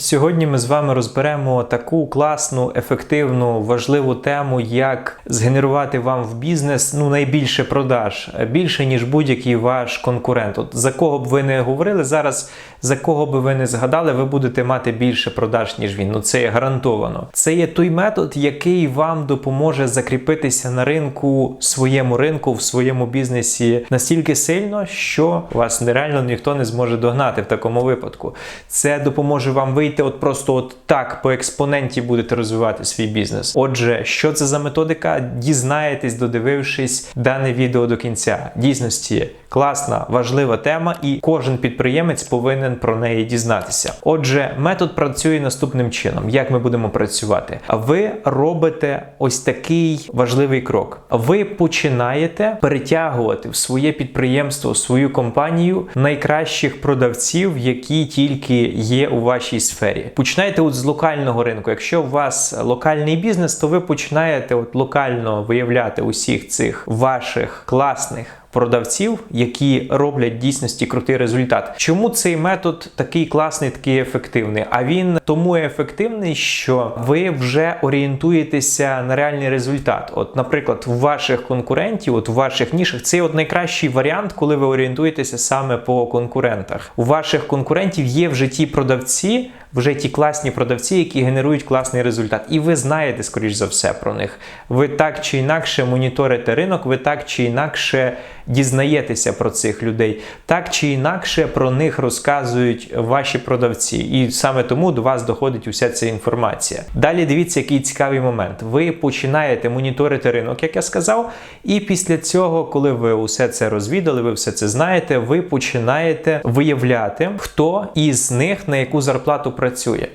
Сьогодні ми з вами розберемо таку класну, ефективну, важливу тему, як згенерувати вам в бізнес ну найбільше продаж, більше ніж будь-який ваш конкурент. От за кого б ви не говорили зараз, за кого б ви не згадали, ви будете мати більше продаж, ніж він. Ну це є гарантовано. Це є той метод, який вам допоможе закріпитися на ринку, своєму ринку, в своєму бізнесі настільки сильно, що вас нереально ніхто не зможе догнати в такому випадку. Це допоможе вам вийти от просто от так по експоненті будете розвивати свій бізнес. Отже, що це за методика? Дізнаєтесь, додивившись дане відео до кінця. Дійсності класна, важлива тема, і кожен підприємець повинен про неї дізнатися. Отже, метод працює наступним чином. Як ми будемо працювати? Ви робите ось такий важливий крок. Ви починаєте перетягувати в своє підприємство, в свою компанію найкращих продавців, які тільки є у вашій сфері. Починайте от з локального ринку. Якщо у вас локальний бізнес, то ви починаєте от локально виявляти усіх цих ваших класних продавців, які роблять дійсності крутий результат. Чому цей метод такий класний, такий ефективний? А він тому ефективний, що ви вже орієнтуєтеся на реальний результат. От, наприклад, у ваших конкурентів, от у ваших нішах, це от найкращий варіант, коли ви орієнтуєтеся саме по конкурентах. У ваших конкурентів є вже ті продавці. Вже ті класні продавці, які генерують класний результат, і ви знаєте, скоріш за все, про них. Ви так чи інакше моніторите ринок, ви так чи інакше дізнаєтеся про цих людей, так чи інакше про них розказують ваші продавці, і саме тому до вас доходить уся ця інформація. Далі дивіться, який цікавий момент. Ви починаєте моніторити ринок, як я сказав, і після цього, коли ви усе це розвідали, ви все це знаєте, ви починаєте виявляти, хто із них на яку зарплату працює.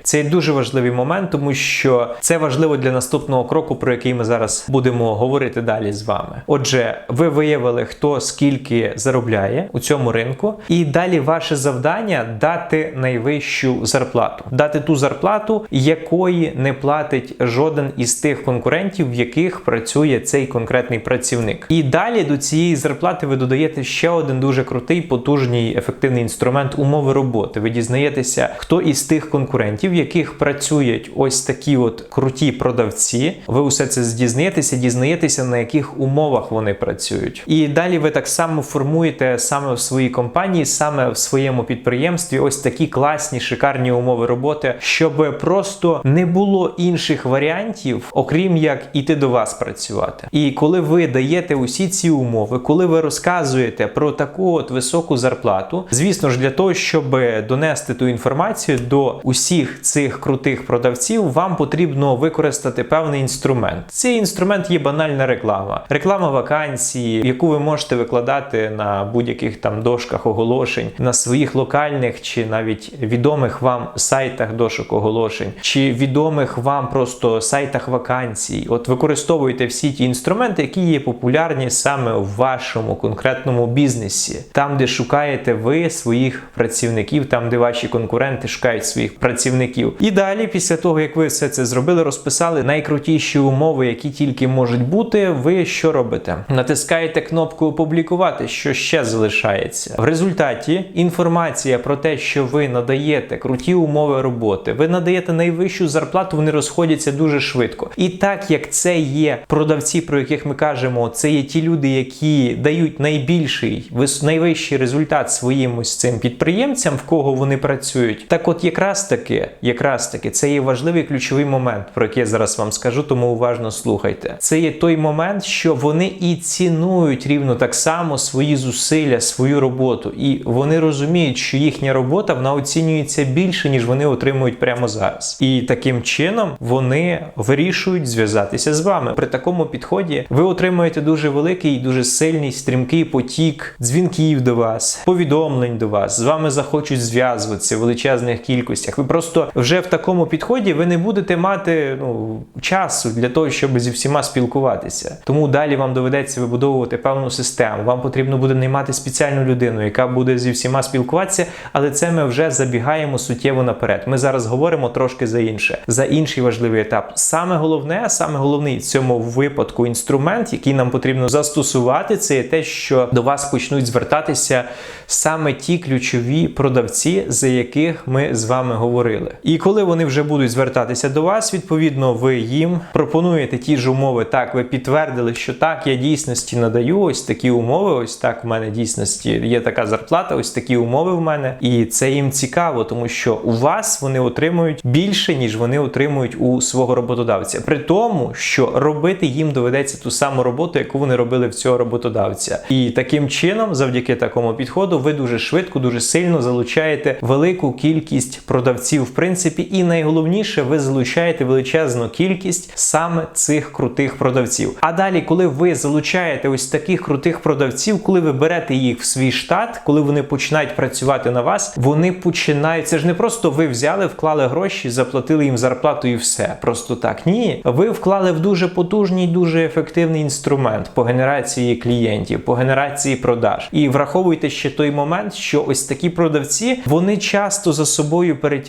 Це дуже важливий момент, тому що це важливо для наступного кроку, про який ми зараз будемо говорити далі з вами. Отже, ви виявили, хто скільки заробляє у цьому ринку, і далі ваше завдання дати найвищу зарплату, дати ту зарплату, якої не платить жоден із тих конкурентів, в яких працює цей конкретний працівник. І далі до цієї зарплати ви додаєте ще один дуже крутий, потужний, ефективний інструмент умови роботи. Ви дізнаєтеся, хто із тих конкурентів, в яких працюють ось такі от круті продавці. Ви усе це дізнаєтеся, дізнаєтеся, на яких умовах вони працюють. І далі ви так само формуєте саме в своїй компанії, саме в своєму підприємстві, ось такі класні, шикарні умови роботи, щоб просто не було інших варіантів, окрім як іти до вас працювати. І коли ви даєте усі ці умови, коли ви розказуєте про таку от високу зарплату, звісно ж, для того, щоб донести ту інформацію до усіх цих крутих продавців, вам потрібно використати певний інструмент. Цей інструмент є банальна реклама, реклама вакансії, яку ви можете викладати на будь-яких там дошках оголошень, на своїх локальних чи навіть відомих вам сайтах дошок оголошень, чи відомих вам просто сайтах вакансій. От використовуйте всі ті інструменти, які є популярні саме в вашому конкретному бізнесі, там, де шукаєте ви своїх працівників, там де ваші конкуренти шукають своїх працівників. І далі, після того як ви все це зробили, розписали найкрутіші умови, які тільки можуть бути. Ви що робите? Натискаєте кнопку опублікувати, що ще залишається. В результаті інформація про те, що ви надаєте круті умови роботи, ви надаєте найвищу зарплату, вони розходяться дуже швидко. І так як це є продавці, про яких ми кажемо, це є ті люди, які дають найбільший найвищий результат своїм ось цим підприємцям, в кого вони працюють. Так, от якраз таки, якраз таки, це є важливий ключовий момент, про який я зараз вам скажу, тому уважно слухайте. Це є той момент, що вони і цінують рівно так само свої зусилля, свою роботу, і вони розуміють, що їхня робота вона оцінюється більше, ніж вони отримують прямо зараз. І таким чином вони вирішують зв'язатися з вами. При такому підході ви отримуєте дуже великий, дуже сильний стрімкий потік дзвінків до вас, повідомлень до вас. З вами захочуть зв'язуватися в величезних кількостях. Ви просто вже в такому підході ви не будете мати ну, часу для того, щоб зі всіма спілкуватися. Тому далі вам доведеться вибудовувати певну систему. Вам потрібно буде наймати спеціальну людину, яка буде зі всіма спілкуватися, але це ми вже забігаємо суттєво наперед. Ми зараз говоримо трошки за інше, за інший важливий етап. Саме головне, саме головний в цьому випадку інструмент, який нам потрібно застосувати, це є те, що до вас почнуть звертатися саме ті ключові продавці, за яких ми з вами говорили. І коли вони вже будуть звертатися до вас, відповідно, ви їм пропонуєте ті ж умови. Так, ви підтвердили, що так, я дійсності надаю ось такі умови. Ось так в мене дійсності є така зарплата, ось такі умови в мене. І це їм цікаво, тому що у вас вони отримують більше, ніж вони отримують у свого роботодавця. При тому, що робити їм доведеться ту саму роботу, яку вони робили в цього роботодавця. І таким чином, завдяки такому підходу, ви дуже швидко, дуже сильно залучаєте велику кількість продавців, в принципі, і найголовніше, ви залучаєте величезну кількість саме цих крутих продавців. А далі, коли ви залучаєте ось таких крутих продавців, коли ви берете їх в свій штат, коли вони починають працювати на вас, вони починають. Це ж не просто ви взяли, вклали гроші, заплатили їм зарплату і все. Просто так. Ні, ви вклали в дуже потужний, дуже ефективний інструмент по генерації клієнтів, по генерації продаж. І враховуйте ще той момент, що ось такі продавці вони часто за собою перетягують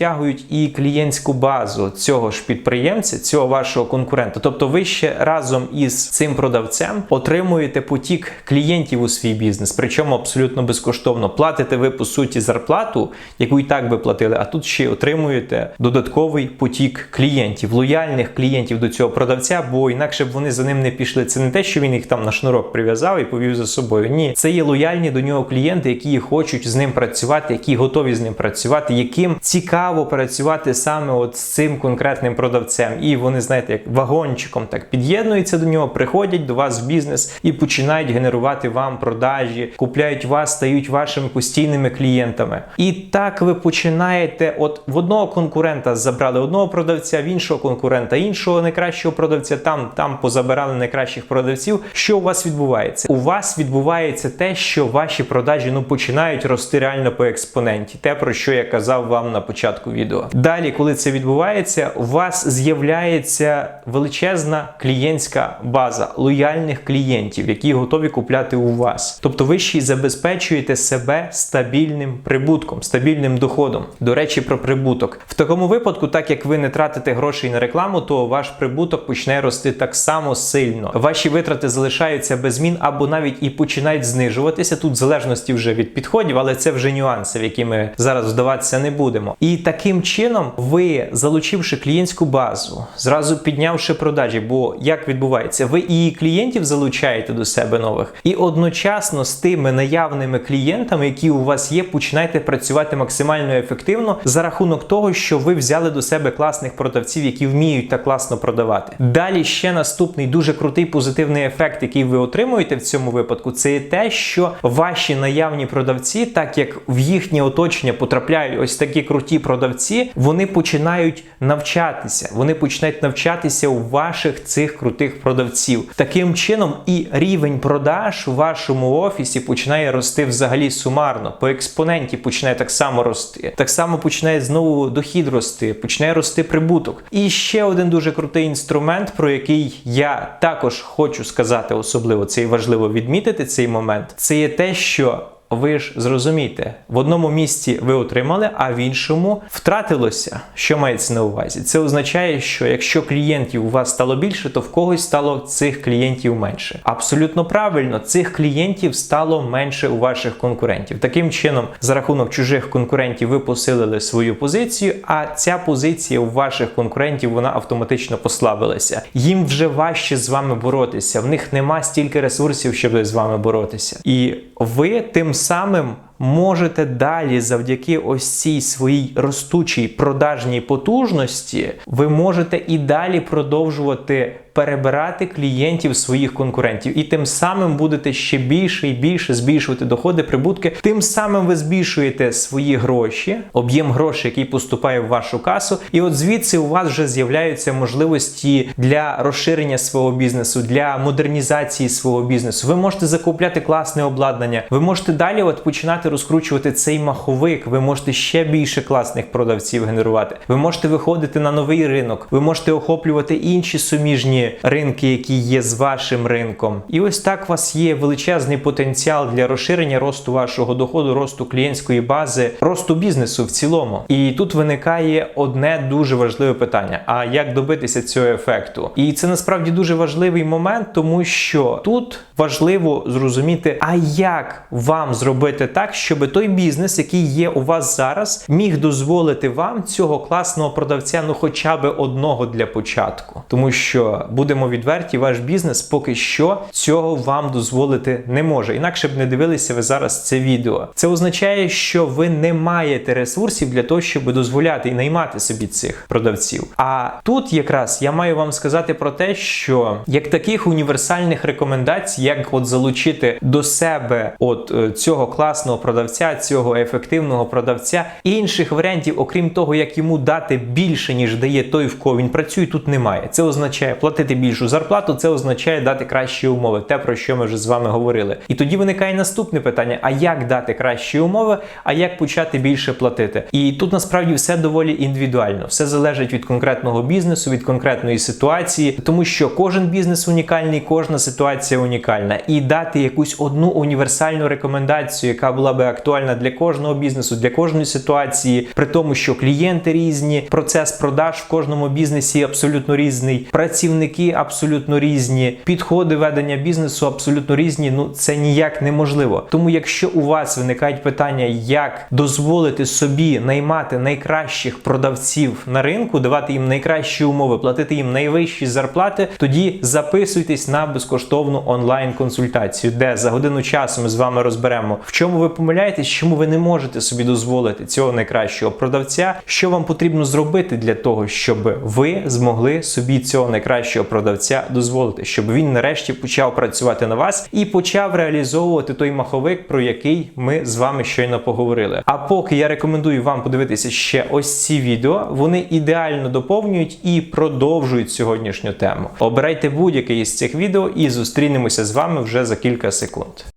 і клієнтську базу цього ж підприємця, цього вашого конкурента. Тобто, ви ще разом із цим продавцем отримуєте потік клієнтів у свій бізнес, причому абсолютно безкоштовно. Платите ви по суті зарплату, яку і так би платили, а тут ще отримуєте додатковий потік клієнтів, лояльних клієнтів до цього продавця, бо інакше б вони за ним не пішли. Це не те, що він їх там на шнурок прив'язав і повів за собою. Ні, це є лояльні до нього клієнти, які хочуть з ним працювати, які готові з ним працювати, яким цікаво працювати саме от з цим конкретним продавцем. І вони, знаєте, як вагончиком так під'єднуються до нього, приходять до вас в бізнес і починають генерувати вам продажі, купляють вас, стають вашими постійними клієнтами. І так ви починаєте, от в одного конкурента забрали одного продавця, в іншого конкурента, іншого найкращого продавця, там, там позабирали найкращих продавців. Що у вас відбувається? У вас відбувається те, що ваші продажі ну починають рости реально по експоненті. Те, про що я казав вам на початку відео. Далі, коли це відбувається, у вас з'являється величезна клієнтська база лояльних клієнтів, які готові купляти у вас. Тобто ви ще й забезпечуєте себе стабільним прибутком, стабільним доходом. До речі, про прибуток. В такому випадку, так як ви не тратите грошей на рекламу, то ваш прибуток почне рости так само сильно. Ваші витрати залишаються без змін або навіть і починають знижуватися. Тут в залежності вже від підходів, але це вже нюанси, в які ми зараз вдаватися не будемо. І таким чином, ви, залучивши клієнтську базу, зразу піднявши продажі, бо як відбувається, ви і клієнтів залучаєте до себе нових, і одночасно з тими наявними клієнтами, які у вас є, починаєте працювати максимально ефективно за рахунок того, що ви взяли до себе класних продавців, які вміють так класно продавати. Далі ще наступний дуже крутий позитивний ефект, який ви отримуєте в цьому випадку, це те, що ваші наявні продавці, так як в їхнє оточення потрапляють ось такі круті продавці, вони починають навчатися. Вони починають навчатися у ваших цих крутих продавців. Таким чином, і рівень продаж у вашому офісі починає рости взагалі сумарно. По експоненті починає так само рости. Так само починає знову дохід рости, починає рости прибуток. І ще один дуже крутий інструмент, про який я також хочу сказати, особливо це і важливо відмітити цей момент. Це є те, що ви ж зрозумієте, в одному місці ви отримали, а в іншому втратилося. Що мається на увазі? Це означає, що якщо клієнтів у вас стало більше, то в когось стало цих клієнтів менше. Абсолютно правильно, цих клієнтів стало менше у ваших конкурентів. Таким чином, за рахунок чужих конкурентів, ви посилили свою позицію, а ця позиція у ваших конкурентів вона автоматично послабилася. Їм вже важче з вами боротися. В них нема стільки ресурсів, щоб з вами боротися. І ви тим самим можете далі, завдяки ось цій своїй ростучій продажній потужності, ви можете і далі продовжувати перебирати клієнтів своїх конкурентів, і тим самим будете ще більше і більше збільшувати доходи, прибутки. Тим самим ви збільшуєте свої гроші, об'єм грошей, який поступає в вашу касу. І от звідси у вас вже з'являються можливості для розширення свого бізнесу, для модернізації свого бізнесу. Ви можете закупляти класне обладнання. Ви можете далі от починати розкручувати цей маховик. Ви можете ще більше класних продавців генерувати. Ви можете виходити на новий ринок. Ви можете охоплювати інші суміжні ринки, які є з вашим ринком. І ось так у вас є величезний потенціал для розширення росту вашого доходу, росту клієнтської бази, росту бізнесу в цілому. І тут виникає одне дуже важливе питання: а як добитися цього ефекту? І це насправді дуже важливий момент, тому що тут важливо зрозуміти, а як вам зробити так, так, щоб той бізнес, який є у вас зараз, міг дозволити вам цього класного продавця, ну хоча б одного для початку. Тому що будемо відверті, ваш бізнес поки що цього вам дозволити не може. Інакше б не дивилися ви зараз це відео. Це означає, що ви не маєте ресурсів для того, щоб дозволяти і наймати собі цих продавців. А тут якраз я маю вам сказати про те, що як таких універсальних рекомендацій, як от залучити до себе от е, цього класного продавця, цього ефективного продавця, інших варіантів, окрім того, як йому дати більше, ніж дає той, в кого він працює, тут немає. Це означає платити більшу зарплату, це означає дати кращі умови, те про що ми вже з вами говорили. І тоді виникає наступне питання: а як дати кращі умови, а як почати більше платити? І тут насправді все доволі індивідуально, все залежить від конкретного бізнесу, від конкретної ситуації, тому що кожен бізнес унікальний, кожна ситуація унікальна. І дати якусь одну універсальну рекомендацію, яка була би актуальна для кожного бізнесу, для кожної ситуації, при тому, що клієнти різні, процес продаж в кожному бізнесі абсолютно різний, працівники абсолютно різні, підходи ведення бізнесу абсолютно різні. Ну це ніяк неможливо. Тому, якщо у вас виникають питання, як дозволити собі наймати найкращих продавців на ринку, давати їм найкращі умови, платити їм найвищі зарплати, тоді записуйтесь на безкоштовну онлайн-консультацію, де за годину часу ми з вами розберемо, в чому ви помиляєтесь, чому ви не можете собі дозволити цього найкращого продавця, що вам потрібно зробити для того, щоб ви змогли собі цього найкращого продавця дозволити, щоб він нарешті почав працювати на вас і почав реалізовувати той маховик, про який ми з вами щойно поговорили. А поки я рекомендую вам подивитися ще ось ці відео, вони ідеально доповнюють і продовжують сьогоднішню тему. Обирайте будь-яке із цих відео і зустрінемося з вами вже за кілька секунд.